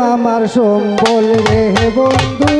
মামার সম্বল রে বন্ধু।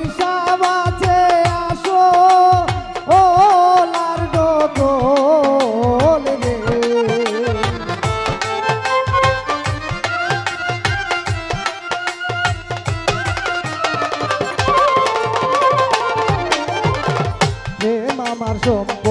আর সব